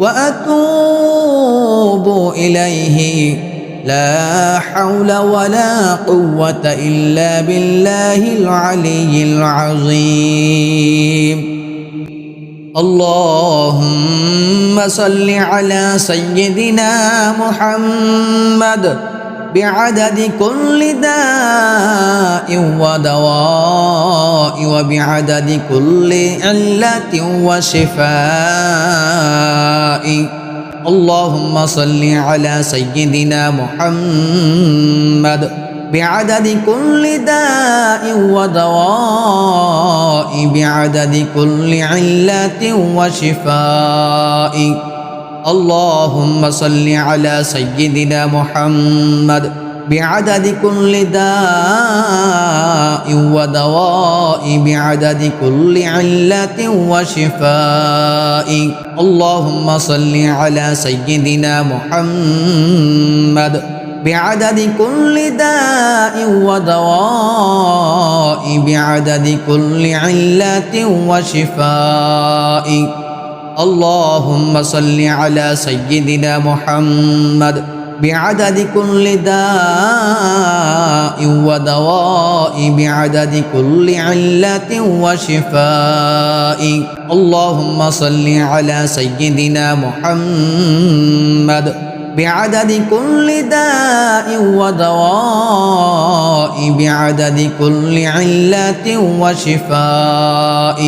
وأتوب إليه. لا حول ولا قوة إلا بالله العلي العظيم. اللهم صل على سيدنا محمد. بعدد كل داء ودواء وبعدد كل علة وشفاء. اللهم صل على سيدنا محمد. بعدد كل داء ودواء. بعدد كل علة وشفاء. اللهم صل على سيدنا محمد بعدد كل داء ودواء بعدد كل علة وشفاء. اللهم صل على سيدنا محمد بعدد كل داء ودواء بعدد كل علة وشفاء. اللهم صل على سيدنا محمد بعدد كل داء ودواء بعدد كل علة وشفاء. اللهم صل على سيدنا محمد بعدد كل داء ودواء بعدد كل علة وشفاء.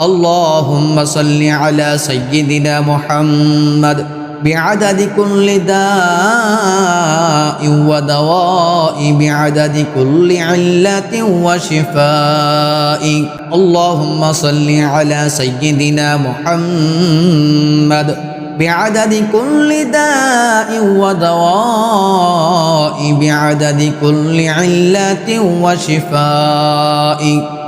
اللهم صل على سيدنا محمد بعدد كل داء ودواء بعدد كل علة وشفاء. اللهم صل على سيدنا محمد بعدد كل داء ودواء بعدد كل علة وشفاء.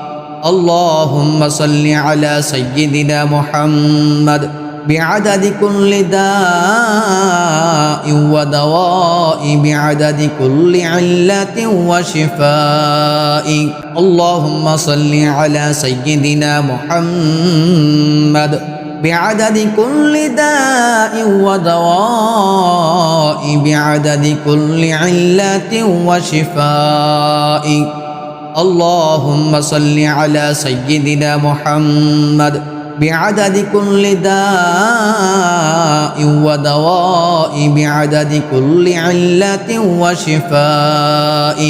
اللهم صل على سيدنا محمد بعدد كل داء ودواء بعدد كل علة وشفاء. اللهم صل على سيدنا محمد بعدد كل داء ودواء بعدد كل علة وشفاء. اللهم صل على سيدنا محمد بعدد كل داء ودواء بعدد كل علة وشفاء.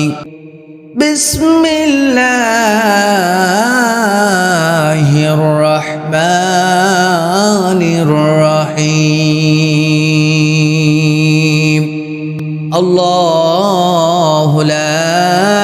بسم الله الرحمن الرحيم. الله لا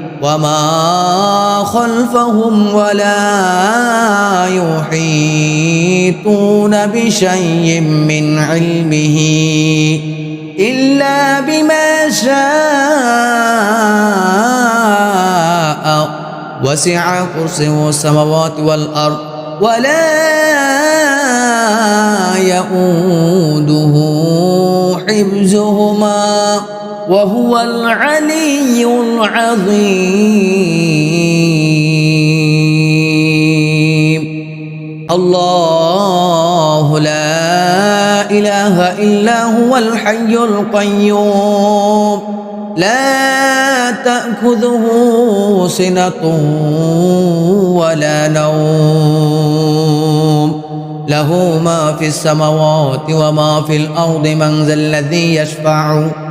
وما خلفهم ولا يحيطون بشيء من علمه إلا بما شاء. وسع كرسيه السماوات والأرض ولا يؤوده حفظهما. وهو العلي العظيم. الله لا إله إلا هو الحي القيوم. لا تأخذه سنة ولا نوم. له ما في السماوات وما في الأرض من ذا الذي يشفع؟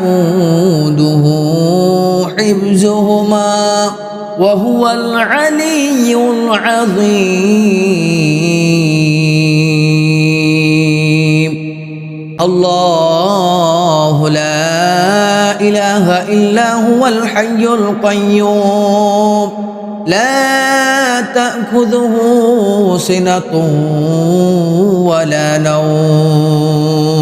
يؤوده حفظهما وهو العلي العظيم. الله لا إله إلا هو الحي القيوم. لا تأخذه سنة ولا نوم.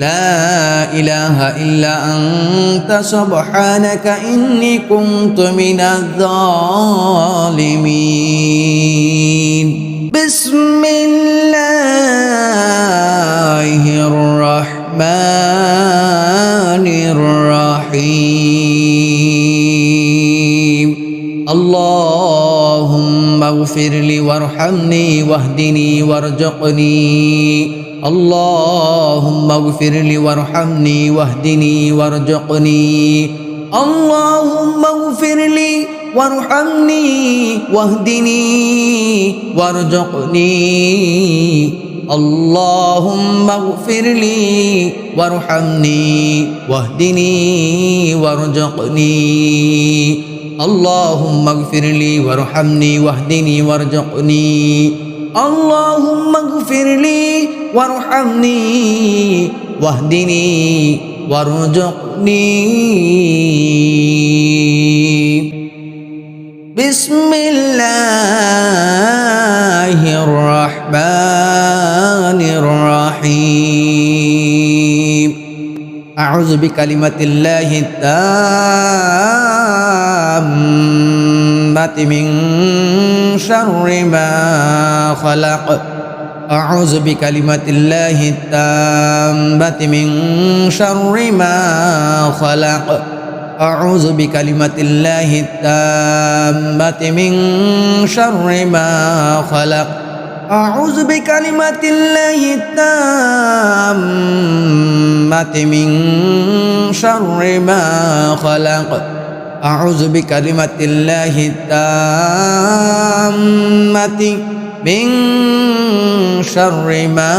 لا إله إلا أنت سبحانك إني كنت من الظالمين. بسم الله الرحمن الرحيم. اللهم اغفر لي وارحمني واهدني وارزقني. اللهم اغفر لي وارحمني واهدني وارزقني. اللهم اغفر لي وارحمني واهدني وارزقني. اللهم اغفر لي وارحمني واهدني وارزقني. اللهم اغفر لي وارحمني واهدني وارزقني. اللهم اغفر لي وارحمني واهدني وارزقني. بسم الله الرحمن الرحيم. أعوذ بكلمة الله التامة. من شر ما خلق. أعوذ بكلمة الله التامة من شر ما خلق. أعوذ بكلمة الله التامة من شر ما خلق. أعوذ بكلمة الله التامة من شر ما خلق. أعوذ بكلمة الله التامة من شر ما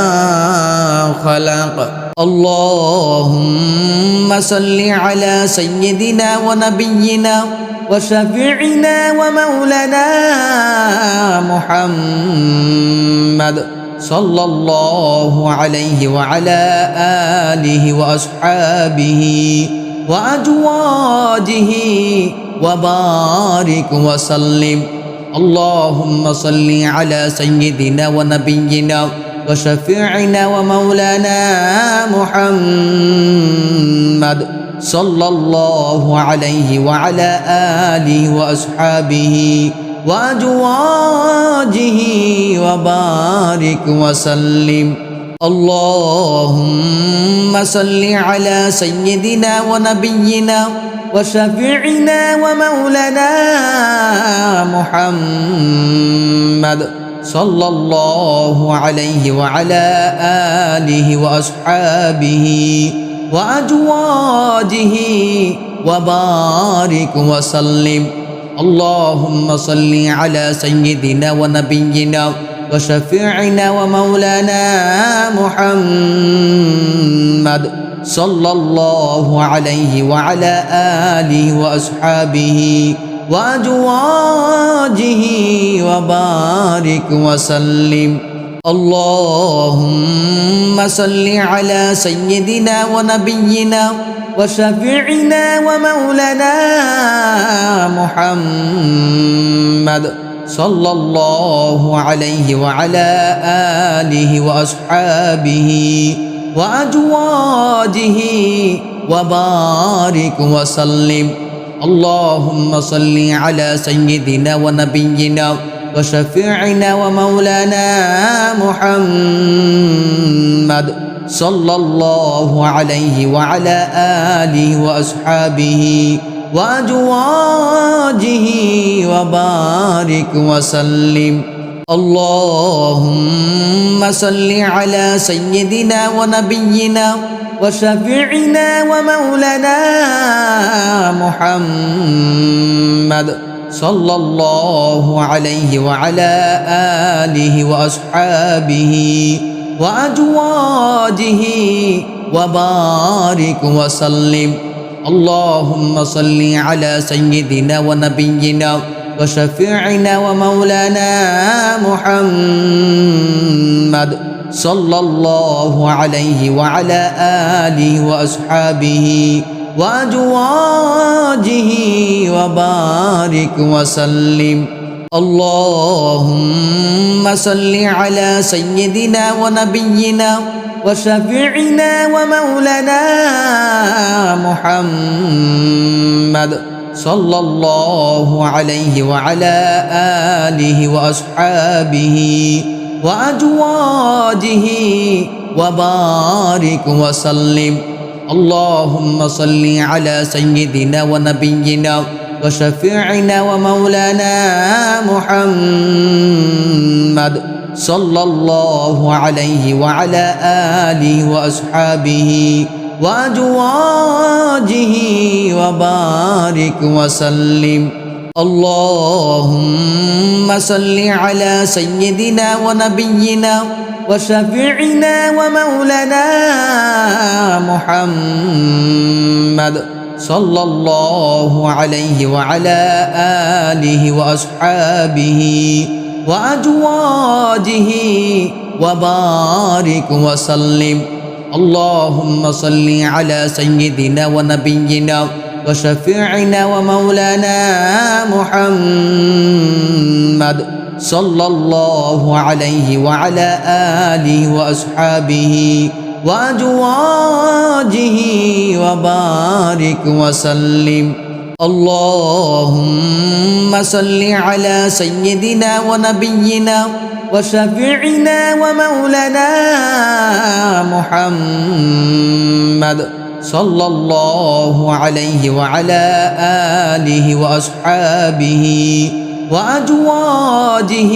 خلق. اللهم صل على سيدنا ونبينا وشفيعنا ومولانا محمد صلى الله عليه وعلى آله وأصحابه وأجواده وبارك وسلم. اللهم صل على سيدنا ونبينا وشفيعنا ومولانا محمد صلى الله عليه وعلى آله وأصحابه وأزواجه وبارك وسلم. اللهم صل على سيدنا ونبينا وشفيعنا ومولانا محمد صلى الله عليه وعلى آله وأصحابه وأجواده وبارك وسلم. اللهم صل على سيدنا ونبينا وشفيعنا ومولانا محمد صلى الله عليه وعلى آله وأصحابه وأزواجه وبارك وسلم. اللهم صل على سيدنا ونبينا وشفيعنا ومولانا محمد. صلى الله عليه وعلى آله وأصحابه وأزواجه وبارك وسلم. اللهم صل على سيدنا ونبينا وشفيعنا ومولانا محمد صلى الله عليه وعلى آله وأصحابه وأزواجه وبارك وسلم. اللهم صل على سيدنا ونبينا وشفيعنا ومولانا محمد صلى الله عليه وعلى آله وأصحابه وأزواجه وبارك وسلم. اللهم صل على سيدنا ونبينا وشفيعنا ومولانا محمد صلى الله عليه وعلى آله وأصحابه وأزواجه وبارك وسلم. اللهم صل على سيدنا ونبينا وشفيعنا ومولانا محمد صلى الله عليه وعلى آله وأصحابه وأزواجه وبارك وسلم. اللهم صل على سيدنا ونبينا وشفيعنا ومولانا محمد صلى الله عليه وعلى آله وأصحابه وأزواجه وبارك وسلم. اللهم صل على سيدنا ونبينا وشفيعنا ومولانا محمد. صلى الله عليه وعلى آله وأصحابه وأزواجه وبارك وسلم. اللهم صل على سيدنا ونبينا وشفيعنا ومولانا محمد صلى الله عليه وعلى آله وأصحابه وأزواجه وبارك وسلم. اللهم صل على سيدنا ونبينا وشفيعنا ومولانا محمد صلى الله عليه وعلى آله وأصحابه وأزواجه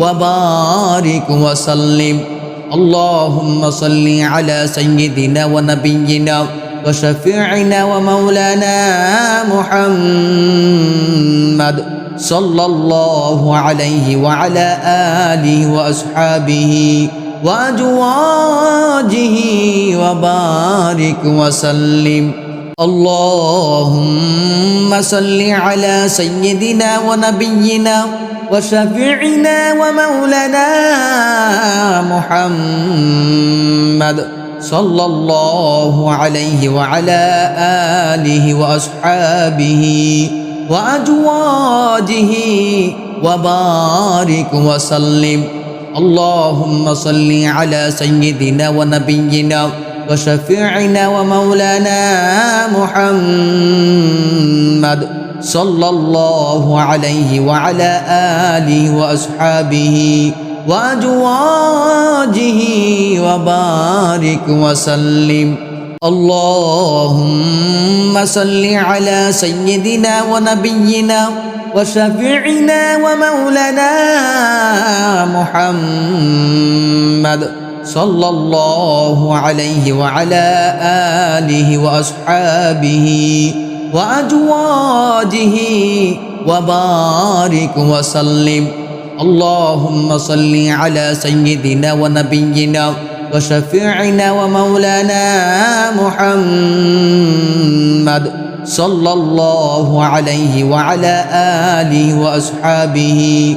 وبارك وسلم. اللهم صل على سيدنا ونبينا وشفيعنا ومولانا محمد صلى الله عليه وعلى آله وأصحابه وأزواجه وبارك وسلم. اللهم صل على سيدنا ونبينا وشفيعنا ومولانا محمد صلى الله عليه وعلى آله وأصحابه وأزواجه وبارك وسلم. اللهم صل على سيدنا ونبينا وشفيعنا ومولانا محمد صلى الله عليه وعلى آله وأصحابه وأزواجه وبارك وسلم. اللهم صل على سيدنا ونبينا وشفيعنا ومولانا محمد. صلى الله عليه وعلى آله وأصحابه وأزواجه وبارك وسلم. اللهم صل على سيدنا ونبينا وشفيعنا ومولانا محمد صلى الله عليه وعلى آله وأصحابه